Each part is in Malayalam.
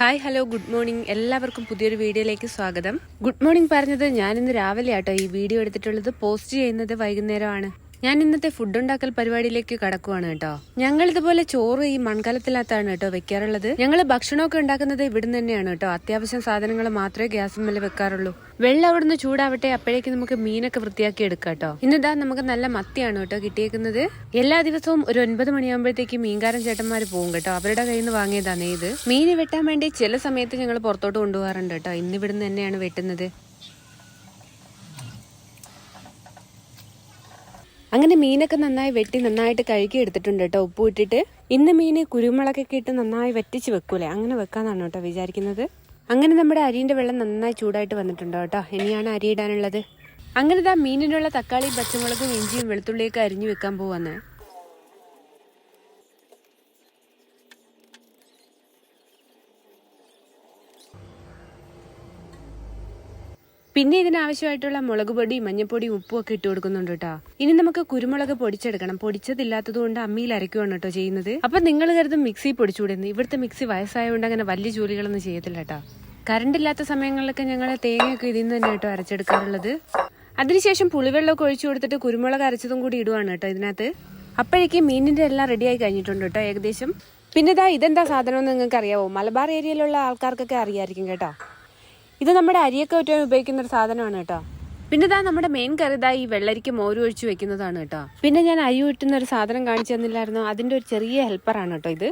Hi hello good morning. എല്ലാവർക്കും പുതിയൊരു വീഡിയോയിലേക്ക് സ്വാഗതം. ഗുഡ് മോർണിംഗ് പറഞ്ഞത് ഞാനിന്ന് രാവിലെ ആട്ടോ ഈ വീഡിയോ എടുത്തിട്ടുള്ളത്. പോസ്റ്റ് ചെയ്യുന്നത് വൈകുന്നേരമാണ്. ഞാൻ ഇന്നത്തെ ഫുഡ് ഉണ്ടാക്കൽ പരിപാടിയിലേക്ക് കടക്കുവാണ് കേട്ടോ. ഞങ്ങൾ ഇതുപോലെ ചോറ് ഈ മൺകലത്തിനകത്താണ് കേട്ടോ വെക്കാറുള്ളത്. ഞങ്ങൾ ഭക്ഷണമൊക്കെ ഉണ്ടാക്കുന്നത് ഇവിടുന്ന് തന്നെയാണ് കേട്ടോ. അത്യാവശ്യം സാധനങ്ങൾ മാത്രമേ ഗ്യാസ് മേലെ വെക്കാറുള്ളൂ. വെള്ളം അവിടുന്ന് ചൂടാവട്ടെ അപ്പോഴേക്ക് നമുക്ക് മീനൊക്കെ വൃത്തിയാക്കി എടുക്കാം കേട്ടോ. ഇന്നിതാ നമുക്ക് നല്ല മത്തിയാണ് കേട്ടോ കിട്ടിയേക്കുന്നത്. എല്ലാ ദിവസവും ഒരു ഒൻപത് മണിയാകുമ്പോഴത്തേക്ക് മീൻകാരൻ ചേട്ടന്മാർ പോകും കേട്ടോ. അവരുടെ കയ്യിൽ നിന്ന് വാങ്ങിയതാണ് ഇത് മീൻ വെട്ടാൻ വേണ്ടി ചില സമയത്ത് ഞങ്ങൾ പുറത്തോട്ട് കൊണ്ടുപോകാറുണ്ട് കേട്ടോ. ഇന്ന് ഇവിടുന്ന് തന്നെയാണ് വെട്ടുന്നത്. അങ്ങനെ മീനൊക്കെ നന്നായി വെട്ടി നന്നായിട്ട് കഴുകി എടുത്തിട്ടുണ്ട് കേട്ടോ ഉപ്പ് ഇട്ടിട്ട്. ഇന്ന് മീന് കുരുമുളകൊക്കെ ഇട്ട് നന്നായി വറ്റിച്ച് വെക്കൂലേ? അങ്ങനെ വെക്കാന്നാണ് കേട്ടോ വിചാരിക്കുന്നത്. അങ്ങനെ നമ്മുടെ അരിന്റെ വെള്ളം നന്നായി ചൂടായിട്ട് വന്നിട്ടുണ്ടോ കേട്ടോ? ഇനിയാണ് അരി ഇടാനുള്ളത്. അങ്ങനെ ഇതാ മീനിനുള്ള തക്കാളിയും പച്ചമുളകും ഇഞ്ചിയും വെളുത്തുള്ളിയൊക്കെ അരിഞ്ഞു വെക്കാൻ പോവാന്ന്. പിന്നെ ഇതിനാവശ്യമായിട്ടുള്ള മുളക് പൊടി മഞ്ഞപ്പൊടി ഉപ്പും ഒക്കെ ഇട്ട് കൊടുക്കുന്നുണ്ട് കേട്ടോ ഇനി നമുക്ക് കുരുമുളക് പൊടിച്ചെടുക്കണം. പൊടിച്ചതില്ലാത്തത് കൊണ്ട് അമ്മിയിൽ അരയ്ക്കുവാണ് കേട്ടോ ചെയ്യുന്നത്. അപ്പൊ നിങ്ങൾ കരുതും മിക്സി പൊടിച്ചുകൂടുന്നു ഇവിടുത്തെ മിക്സി വയസ്സായതുകൊണ്ട് അങ്ങനെ വലിയ ജോലികളൊന്നും ചെയ്യത്തില്ല കേട്ടോ കറണ്ട് ഇല്ലാത്ത സമയങ്ങളിലൊക്കെ ഞങ്ങൾ തേങ്ങയൊക്കെ ഇതിൽ നിന്ന് തന്നെ കേട്ടോ അരച്ചെടുക്കാറുള്ളത്. അതിനുശേഷം പുളിവെള്ളമൊക്കെ ഒഴിച്ചു കൊടുത്തിട്ട് കുരുമുളക് അരച്ചതും കൂടി ഇടുവാണ് കേട്ടോ ഇതിനകത്ത്. അപ്പോഴേക്കും മീനിന്റെ എല്ലാം റെഡിയായി കഴിഞ്ഞിട്ടുണ്ട് കേട്ടോ ഏകദേശം. പിന്നെ ഇതാ ഇതെന്താ സാധനം എന്ന് നിങ്ങൾക്ക് അറിയാവോ മലബാർ ഏരിയയിലുള്ള ആൾക്കാർക്കൊക്കെ അറിയായിരിക്കും കേട്ടോ. ഇത് നമ്മുടെ അരിയൊക്കെ ഒറ്റാൻ ഉപയോഗിക്കുന്ന ഒരു സാധനമാണ് കേട്ടോ. പിന്നെ ഇതാ നമ്മുടെ മെയിൻ കറി ഈ വെള്ളരിക്ക് മോര് ഒഴിച്ചു വെക്കുന്നതാണ് കേട്ടോ. പിന്നെ ഞാൻ അരി വെട്ടുന്ന ഒരു സാധനം കാണിച്ചു തന്നില്ലായിരുന്നു. അതിന്റെ ഒരു ചെറിയ ഹെൽപ്പറാണ് കേട്ടോ ഇത്.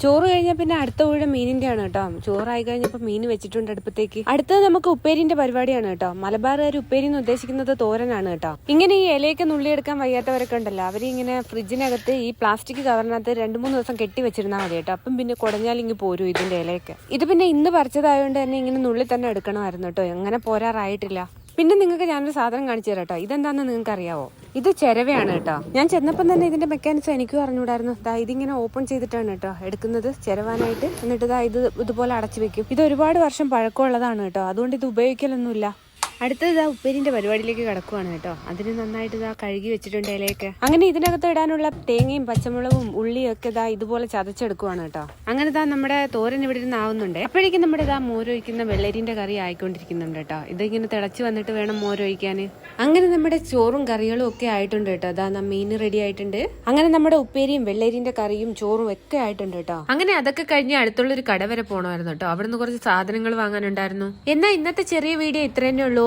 ചോറ് കഴിഞ്ഞാൽ പിന്നെ അടുത്ത ഊഴ മീനിന്റെ ആണ് കേട്ടോ. ചോറായി കഴിഞ്ഞപ്പോൾ മീൻ വെച്ചിട്ടുണ്ട് അടുപ്പത്തേക്ക്. അടുത്തത് നമുക്ക് ഉപ്പേരിന്റെ പരിപാടിയാണ് കേട്ടോ. മലബാറുകാർ ഉപ്പേരി എന്ന് ഉദ്ദേശിക്കുന്നത് തോരനാണ് കേട്ടോ. ഇങ്ങനെ ഈ ഇലയൊക്കെ നുള്ളിയെടുക്കാൻ വയ്യാത്തവരൊക്കെ ഉണ്ടല്ലോ. അവർ ഇങ്ങനെ ഫ്രിഡ്ജിനകത്ത് ഈ പ്ലാസ്റ്റിക് കവറിനകത്ത് രണ്ട് മൂന്ന് ദിവസം കെട്ടി വെച്ചിരുന്നാൽ മതി കേട്ടോ. അപ്പം പിന്നെ കുടഞ്ഞാൽ ഇങ്ങ് പോരും ഇതിന്റെ ഇലയൊക്കെ. ഇത് പിന്നെ ഇന്ന് പറിച്ചതായതുകൊണ്ട് തന്നെ ഇങ്ങനെ നുള്ളി തന്നെ എടുക്കണമായിരുന്നു കേട്ടോ. അങ്ങനെ പോരാറായിട്ടില്ല. പിന്നെ നിങ്ങൾക്ക് ഞാനൊരു സാധനം കാണിച്ചു തരാം കേട്ടോ. ഇതെന്താണെന്ന് നിങ്ങൾക്ക് അറിയാവോ ഇത് ചെരവയാണ് കേട്ടോ. ഞാൻ ചെന്നപ്പം തന്നെ ഇതിന്റെ മെക്കാനിക്സ് എനിക്കും അറിഞ്ഞുകൂടായിരുന്നു. ദാ ഇതിങ്ങനെ ഓപ്പൺ ചെയ്തിട്ടാണ് കേട്ടോ എടുക്കുന്നത്. ചെരവാനായിട്ട്. എന്നിട്ട് ദാ ഇത് ഇതുപോലെ അടച്ചു വെക്കും. ഇത് ഒരുപാട് വർഷം പഴക്കമുള്ളതാണ് കേട്ടോ. അതുകൊണ്ട് ഇത് ഉപയോഗിക്കലൊന്നുമില്ല. അടുത്തത് ആ ഉപ്പേരിന്റെ പരിപാടിയിലേക്ക് കിടക്കുവാണ് കേട്ടോ. അതിന് നന്നായിട്ട് ഇതാ കഴുകി വെച്ചിട്ടുണ്ട് ഇലയൊക്കെ. അങ്ങനെ ഇതിനകത്ത് ഇടാനുള്ള തേങ്ങയും പച്ചമുളകും ഉള്ളിയും ഒക്കെ ഇതാ ഇതുപോലെ ചതച്ചെടുക്കുവാണ് കേട്ടോ. അങ്ങനെ ഇതാ നമ്മുടെ തോരൻ ഇവിടെ ഇരുന്ന് ആവുന്നുണ്ട്. അപ്പോഴേക്കും നമ്മുടെ ഇതാ മോരൊഴിക്കുന്ന വെള്ളരിന്റെ കറി ആയിക്കൊണ്ടിരിക്കുന്നുണ്ട് കേട്ടോ. ഇതിങ്ങനെ തിളച്ച് വന്നിട്ട് വേണം മോരൊഴിക്കാൻ അങ്ങനെ നമ്മുടെ ചോറും കറികളും ഒക്കെ ആയിട്ടുണ്ട് കേട്ടോ. അതാ നാ മീൻ റെഡി ആയിട്ടുണ്ട്. അങ്ങനെ നമ്മുടെ ഉപ്പേരിയും വെള്ളരിന്റെ കറിയും ചോറും ഒക്കെ ആയിട്ടുണ്ട് കേട്ടോ. അങ്ങനെ അതൊക്കെ കഴിഞ്ഞ് അടുത്തുള്ള ഒരു കട വരെ പോകണമായിരുന്നു കേട്ടോ. അവിടുന്ന് കുറച്ച് സാധനങ്ങൾ വാങ്ങാനുണ്ടായിരുന്നു. എന്നാ ഇന്നത്തെ ചെറിയ വീഡിയോ ഇത്ര തന്നെ ഉള്ളൂ.